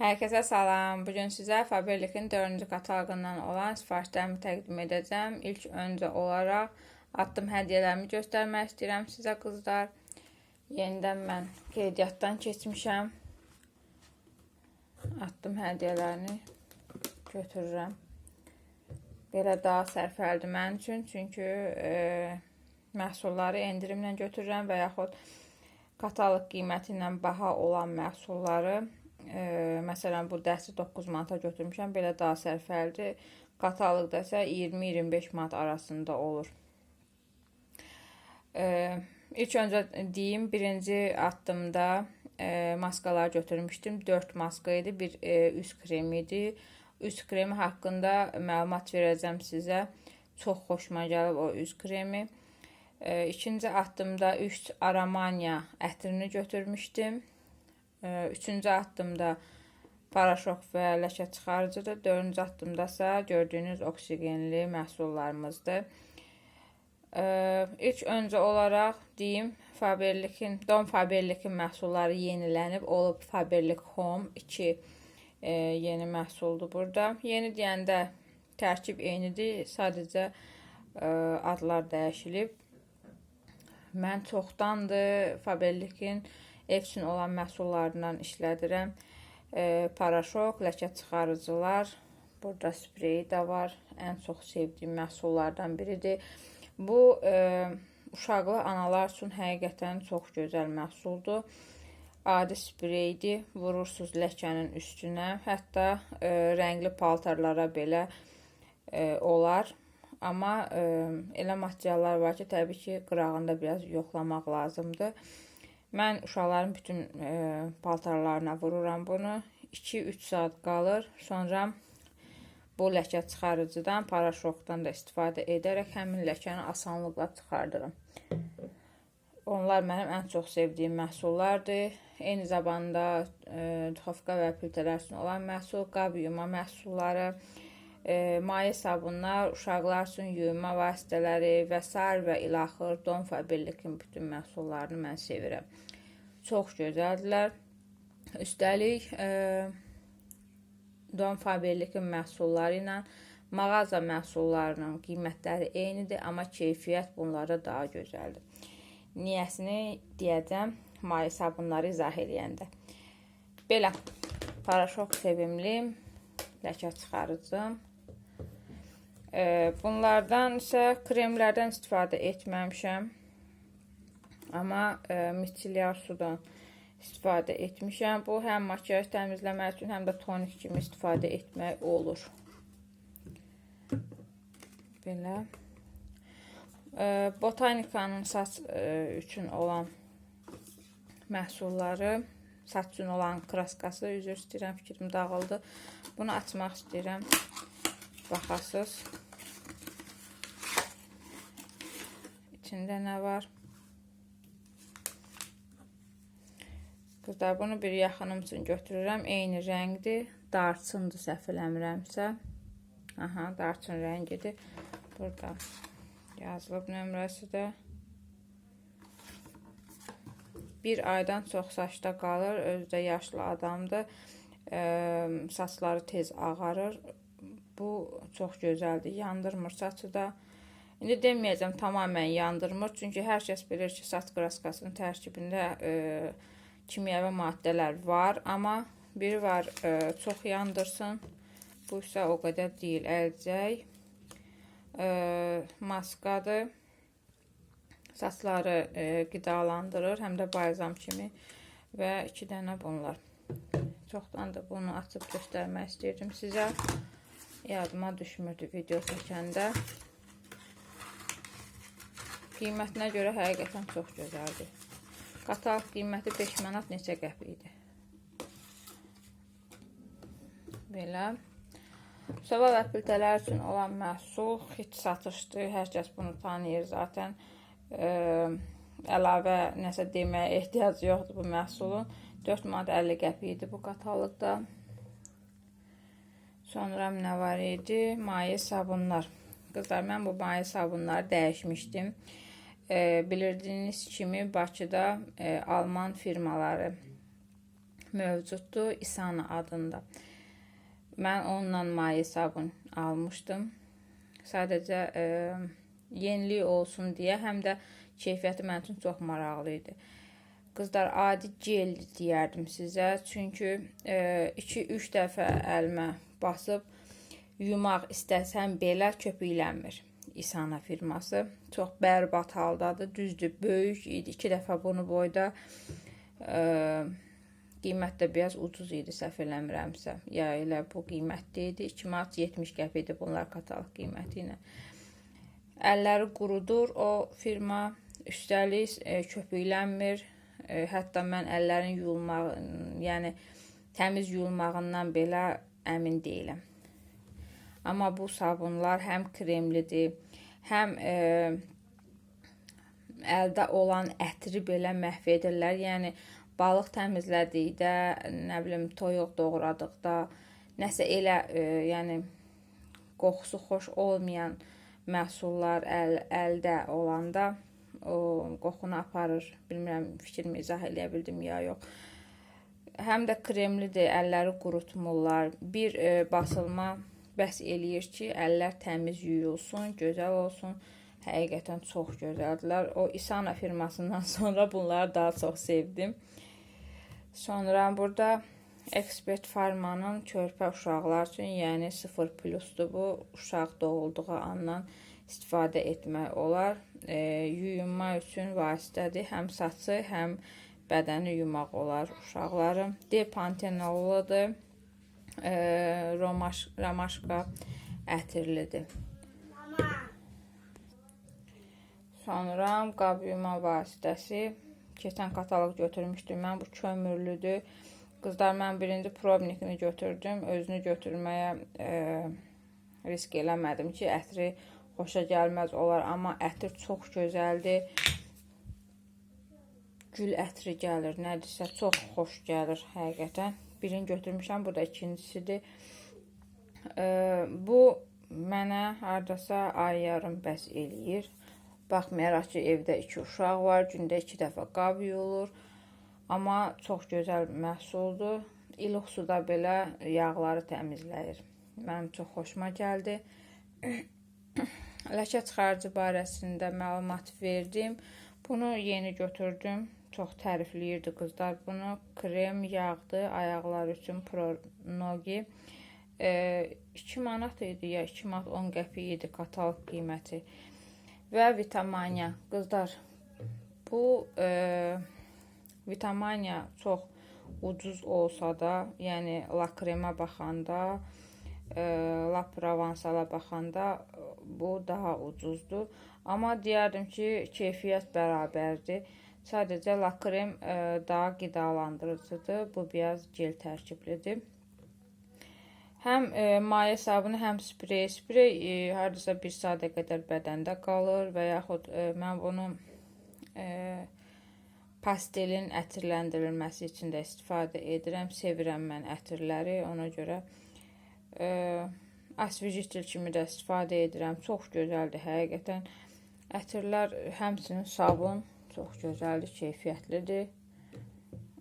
Herkese salam. Bugün sizə Faberlic'in 4-cü kataloqundan olan sifarişlərimi təqdim edəcəm. İlk öncə olaraq attım hədiyyələrimi göstərmək istəyirəm sizə qızlar. Yenidən mən qeydiyyatdan keçmişəm. Attım hədiyyələrini götürürəm. Belə daha sərfəlidir mənim üçün, çünki e, məhsulları endirimlə götürürəm və yaxud ilə baha olan məhsulları e, məsələn bu dərsi 9 manata götürmüşəm. Belə daha sərfəlidir. Kataloqda isə 20-25 manat arasında olur. E, ilk öncə deyim, birinci addımda e, maskalar götürmüşdüm. 4 maska idi, bir e, üz kremi idi. Üz kremi haqqında məlumat verəcəm sizə. Çox xoşuma gəlib o üz kremi. E, ikinci addımda 3 Aramanya ətrini götürmüşdüm. Üçüncü addımda paraşok və ləkə çıxarıcıdır. Dördüncü addımda isə gördüyünüz oksigenli məhsullarımızdır. İlk öncə olaraq deyim, Faberlic'in, Don Faberlic'in məhsulları yenilənib, olub Faberlic Home 2 e, yeni məhsuldur burada. Yeni deyəndə tərkib eynidir, sadəcə e, adlar dəyişilib. Mən çoxdandır Faberlic'in ev üçün olan məhsullarından işlədirəm. E, paraşok, ləkə çıxarıcılar, burada spreyi də var. Ən çox sevdiyim məhsullardan biridir. Bu e, uşaqlı analar üçün həqiqətən çox gözəl məhsuldur. Adi spreydir, vurursunuz ləkənin üstünə. Hətta e, rəngli paltarlara belə e, olar. Amma e, elə materiallar var ki, təbii ki, qırağında biraz yoxlamaq lazımdır. Mən uşaqların bütün e, paltarlarına vururam bunu. 2-3 saat qalır. Sonra bu ləkə çıxarıcıdan, paraşokdan da istifadə edərək həmin ləkəni asanlıqla çıxardıram. Onlar mənim ən çox sevdiyim məhsullardır. Eyni zamanda e, duxovka və plitələr üçün olan məhsul, qab yuma məhsulları, e, maye sabunlar, uşaqlar üçün yuyunma vasitələri və sair və ilaxır Don Faberlic'in bütün məhsullarını mən sevirəm. Çox gözəldirlər. Üstəlik, e, Don Faberlic'in məhsulları ilə mağaza məhsullarının qiymətləri eynidir, amma keyfiyyət bunlarda daha gözəldir. Niyəsini deyəcəm, maye sabunları izah eləyəndə. Belə, paraşok sevimli, ləkə çıxarıcı. E, bunlardan isə kremlərdən istifadə etməmişəm. Amma e, micellar sudan istifadə etmişəm. Bu həm makiyaj təmizləmək üçün, həm də tonik kimi istifadə etmək olur. Belə. E, botanikanın saç e, üçün olan məhsulları, saç üçün olan kraskası, üzr istəyirəm, fikrim dağıldı. Bunu açmaq istəyirəm. Baxasız. İçində nə var? Qızlar, bunu bir yaxınım üçün götürürəm. Eyni rəngdir. Darçındır səhv eləmirəmsə. Aha, darçın rəngidir. Burada yazılıb nömrəsi də. Bir aydan çox saçda qalır. Özü də yaşlı adamdır. E, saçları tez ağarır. Bu çox gözəldir. Yandırmır saçı da. İndi deməyəcəm tamamən yandırmır. Çünki hər kəs bilir ki, saç kraskasının tərkibində e, kimyəvi maddələr var, amma biri var e, çox yandırsın. Bu isə o qədər deyil. Əlcək e, maskadır. Saçları e, qidalandırır, həm də balzam kimi və iki dənə bunlar. Çoxdan da bunu açıb göstərmək istəyirdim sizə. Yadıma düşmürdü video çəkəndə. Qiymətinə görə həqiqətən çox gözəldir. Qatalıq qiyməti 5 manat neçə qəpikdir. Belə. Sova və piltələr üçün olan məhsul hiç satışdır. Hər kəs bunu tanıyır zaten. Ə, əlavə nəsə deməyə ehtiyac yoxdur bu məhsulun. 4 manat 50 qəpik idi bu kataloqda. Sonra nə var idi? Maye sabunlar. Qızlar, mən bu maye sabunları dəyişmişdim e, bildiğiniz kimi Bakıda e, Alman firmaları mövcuddur İsana adında. Mən onunla maye sabun almışdım. Sadəcə e, yenilik olsun deyə, həm də keyfiyyəti mənim üçün çox maraqlı idi. Adi gel deyərdim sizə, çünki 2-3 dəfə əlimə basıb yumaq istəsəm belə köpüklənmir. İsana firması çox bərbad haldadır. Düzdür, böyük idi. 2 dəfə bunu boyda ə, qiymət də biraz ucuz idi, səhv eləmirəmsə. Ya elə bu qiymətli idi. 2 manat 70 qəpik idi bunlar kataloq qiyməti ilə. Əlləri qurudur o firma. Üstəlik e, köpüklənmir. E, hətta mən əllərin yuyulmağı, yəni təmiz yuyulmağından belə əmin deyiləm. Amma bu sabunlar həm kremlidir, həm e, əldə olan ətri belə məhv edirlər. Yəni balıq təmizlədikdə, nə bilim, toyuq doğradıqda, nəsə elə, e, yəni qoxusu xoş olmayan məhsullar əl, əldə olanda o qoxunu aparır. Bilmirəm fikrimi izah eləyə bildim ya yox. Həm də kremlidir, əlləri qurutmurlar. Bir e, basılma bəs eləyir ki, əllər təmiz yuyulsun, gözəl olsun. Həqiqətən çox gözəldirlər. O Isana firmasından sonra bunları daha çox sevdim. Sonra burada Expert Farmanın körpə uşaqlar üçün, yəni 0 plusdur bu. Uşaq doğulduğu andan istifadə etmək olar. E, yuyunma üçün vasitədir. Həm saçı, həm bədəni yumaq olar uşaqların. Depantenolludur. E, romaş, ramaşka ətirlidir. Sonra qab yuma vasitəsi. Keçən kataloq götürmüşdüm mən. Bu kömürlüdür. Qızlar mən birinci probnikini götürdüm. Özünü götürməyə e, risk eləmədim ki, ətri xoşa gəlməz olar, amma ətir çox gözəldir. Gül ətri gəlir, nədirsə çox xoş gəlir həqiqətən. Birini götürmüşəm, bu da ikincisidir. E, bu mənə hardasa ay yarım bəs eləyir. Baxmayaraq ki, evdə iki uşaq var, gündə iki dəfə qab yuyulur. Amma çox gözəl məhsuldur. İlıq suda belə yağları təmizləyir. Mənim çox xoşuma gəldi. Ləkə çıxarıcı barəsində məlumat verdim. Bunu yeni götürdüm. Çox tərifləyirdi qızlar bunu. Krem yağdı ayaqlar üçün Pro Nogi. E, 2 manat idi ya 2 manat 10 qəpik idi kataloq qiyməti. Və Vitamania qızlar bu e, Vitamania çox ucuz olsa da, yəni lakremə baxanda e, La Provençala baxanda bu daha ucuzdur. Amma deyərdim ki, keyfiyyət bərabərdir. Sadəcə lakrem e, daha qidalandırıcıdır. Bu biraz gel tərkiblidir. Həm e, maye sabunu, həm sprey. Sprey e, hardasa 1 saata qədər bədəndə qalır və yaxud e, mən bunu e, pastelin ətirləndirilməsi üçün də istifadə edirəm. Sevirəm mən ətirləri. Ona görə e, asvejitel kimi də istifadə edirəm. Çox gözəldir həqiqətən. Ətirlər həmçinin sabun çox gözəldir, keyfiyyətlidir.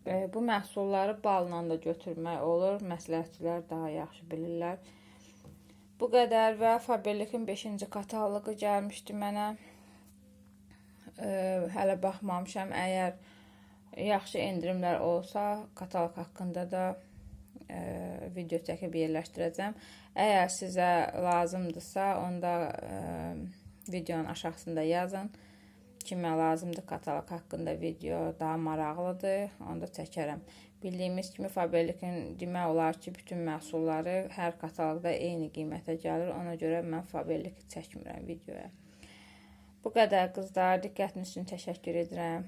E, bu məhsulları balla da götürmək olur. Məsləhətçilər daha yaxşı bilirlər. Bu qədər və Faberlikin 5-ci kataloqu gəlmişdi mənə. E, hələ baxmamışam. Əgər yaxşı endirimlər olsa, kataloq haqqında da e, video çəkib yerləşdirəcəm. Əgər sizə lazımdırsa, onda e, videonun aşağısında yazın. Kimə lazımdır kataloq haqqında video daha maraqlıdır, onda çəkərəm. Bildiyimiz kimi Faberlikin demək olar ki, bütün məhsulları hər kataloqda eyni qiymətə gəlir. Ona görə mən Faberliki çəkmirəm videoya. Bu qədər qızlar, diqqətiniz üçün təşəkkür edirəm.